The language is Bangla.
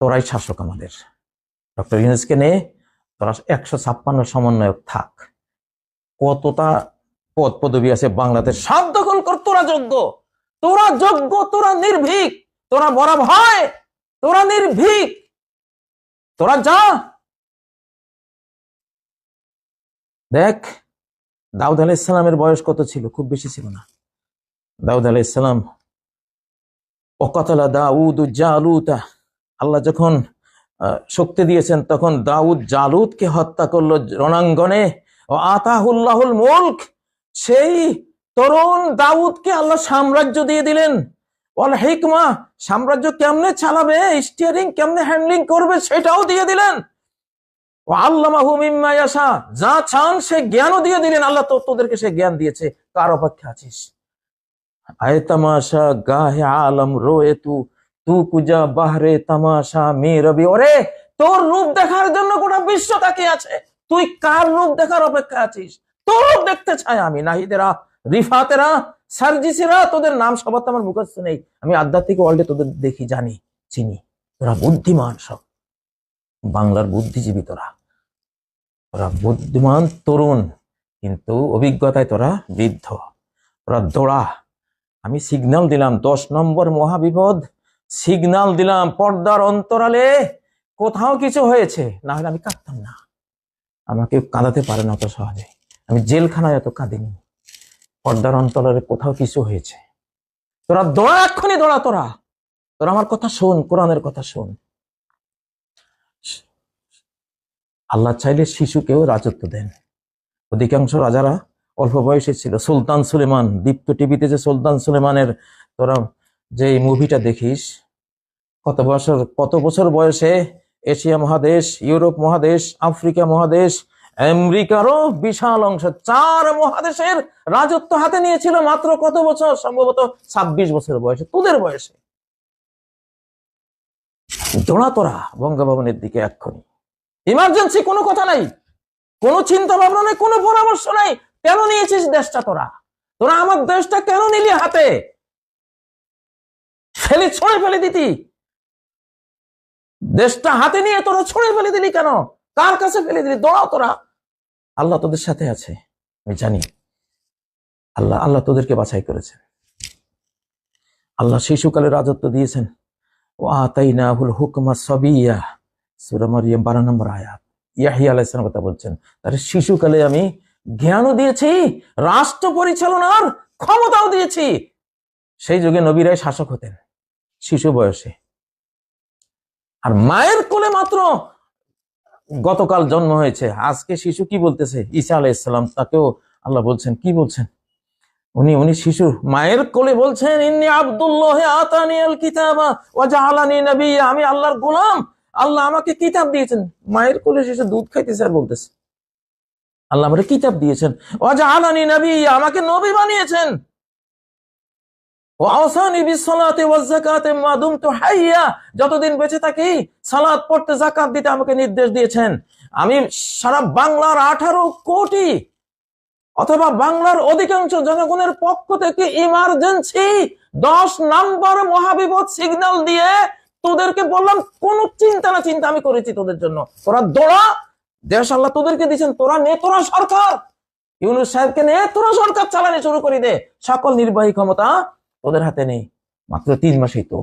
তোরাই শাসক আমাদের। ডক্টর ইউনুসকে নিয়ে তোরা একশো ছাপ্পান্ন সমন্বয়ক থাক। কতটা পদ পদবি আছে বাংলাদেশ? সব দখল কর, তোরা যোগ্য। তোরা যোগ্য, তোরা নির্ভীক। তোরা বড় ভয় তোরা নির্ভীক। তোরা যা। দেখ, দাউদ আলাহ ইসলামের বয়স কত ছিল? খুব বেশি ছিল না। দাউদ আলাহ ইসলাম অকতলা দাউদ জালুতা আল্লাহ যখন শক্তি দিয়েছেন, তখন দাউদ জালুদকে হত্যা করল রণাঙ্গনে। ও আতাহুল্লাহুল মুলক, সেই তরুণ দাউদকে আল্লাহ সাম্রাজ্য দিয়ে দিলেন। ওয়াল হিকমা, সাম্রাজ্য কেমনে চালাবে স্টিয়ারিং কেমনে হ্যান্ডলিং করবে, সেটাও দিয়ে দিলেন। ও আল্লাহ মিম্মা ইয়াশা, যা চান সে জ্ঞানও দিয়ে দিলেন। আল্লাহ তো তোদেরকে সে জ্ঞান দিয়েছে, কার অপেক্ষা আছিস? আয় তামাশা গাহে আলম রোয়ে তু তু কুজা বাহরে তামাশা মে রবি। ওরে, তোর রূপ দেখার জন্য গোটা বিশ্ব তাকিয়ে আছে। তুই কার রূপ দেখার অপেক্ষা আছিস? তোর রূপ দেখতে চাই আমি, নাহিদেরা, রিফাতেরা, সার্জিসেরা, তোদের নাম সবার তো আমার মুখস্থ নেই। আমি আধ্যাত্মিক ওয়ার্ল্ডে তোদের দেখি, জানি, চিনি। তোরা বুদ্ধিমান সব। বাংলার বুদ্ধিজীবী তোরা। তোরা বুদ্ধিমান তরুণ, কিন্তু অভিজ্ঞতায় তোরা বৃদ্ধ। তোরা দৌড়া। আমি সিগন্যাল দিলাম, দশ নম্বর মহাবিপদ সিগন্যাল দিলাম পর্দার অন্তরালে। কোথাও কিছু হয়েছে? না হলে আমি কাঁদতাম না। আমাকে কাঁদাতে পারে না অত সহজে। আমি জেলখানায় এত কাঁদিনি। পর্দার অন্তরালে কোথাও কিছু হয়েছে। তোরা দোড়া এক্ষুনি, দৌড়া তোরা। তোরা আমার কথা শোন, কোরআনের কথা শোন। আল্লাহ চাইলে শিশুকেও রাজত্ব দেন। অধিকাংশ রাজারা অল্প বয়সে ছিল। সুলতান সুলেমান, দীপ্ত টিভিতে যে সুলতান সুলেমানের তোরা যে এই মুভিটা দেখিস, কত বছর কত বছর বয়সে এশিয়া মহাদেশ, ইউরোপ মহাদেশ, আফ্রিকা মহাদেশ, আমেরিকারও বিশাল অংশ, চার মহাদেশের রাজত্ব হাতে নিয়েছিল মাত্র কত বছর? সম্ভবত ছাব্বিশ বছর বয়সে, তোদের বয়সে। দৌড়া তোরা, বঙ্গভবনের দিকে এক্ষুনি। ইমার্জেন্সি কোনো কথা নাই, কোনো চিন্তা ভাবনা নেই, কোনো পরামর্শ নাই, কেন নিয়েছিস দেশটা তোরা? তোরা আমার দেশটা কেন নিলি হাতে? ফেলে ছড়ে ফেলে দিতি। দেশটা হাতে নিয়ে তোরা ছড়ে ফেলে দিলি কেন? কার কাছে ফেলে দিলি? দৌড়াও তোরা। আল্লাহ তোদের সাথে আছে, আমি জানি। আল্লাহ আল্লাহ তোদেরকে বাছাই করেছেন। আল্লাহ শিশুকালে রাজত্ব দিয়েছেন। ও আতাই না হুল হুকমা সবিয়া। সুরা মারিয়াম বারো নম্বর আয়াত। ইয়াহিয়া আলাইসলাম কথা বলছেন, তার শিশুকালে আমি জ্ঞানও দিয়েছি, রাষ্ট্র পরিচালনার ক্ষমতাও দিয়েছি। সেই যুগে নবীরাই শাসক হতেন। শিশু বয়সে। আর মায়ের কোলে মাত্র গতকাল জন্ম হয়েছে। আজকে শিশু কি বলতেছে? ঈসা আলাইসাল্লাম তাকেও আল্লাহ বলছেন, কি বলছেন? উনি উনি শিশু, মায়ের কোলে বলছেন, ইন্নি কিতাবা আমি আল্লাহর গোলাম। আল্লাহ আমাকে কিতাব দিয়েছেন। মায়ের কোলে শিশু দুধ খাইতেছে আর বলতেছে। আল্লাহ আমাকে কিতাব দিয়েছেন। ওয়া জাআলানি নাবিয়্যা আমাকে নবী বানিয়েছেন। যতদিন বেঁচে থাকি, সালাত পড়তে যাকাত দিতে আমাকে নির্দেশ দিয়েছেন। আমি সারা বাংলার আঠারো কোটি অথবা বাংলার অধিকাংশ জনগণের পক্ষ থেকে ইমার্জেন্সি দশ নাম্বার মহাবিপদ সিগন্যাল দিয়ে তোদেরকে বললাম, কোন চিন্তা না, চিন্তা আমি করেছি তোদের জন্য। তোরা দৌড়া, দেশ আল্লাহ তোদেরকে দিয়েছেন, তোরা নে, তোরা সরকার। ইউনুস সাহেবকে নে, তোরা সরকার চালানি শুরু করে দে। সকল নির্বাহী ক্ষমতা তোদের হাতে নেই। মাত্র তিন মাসেই তো।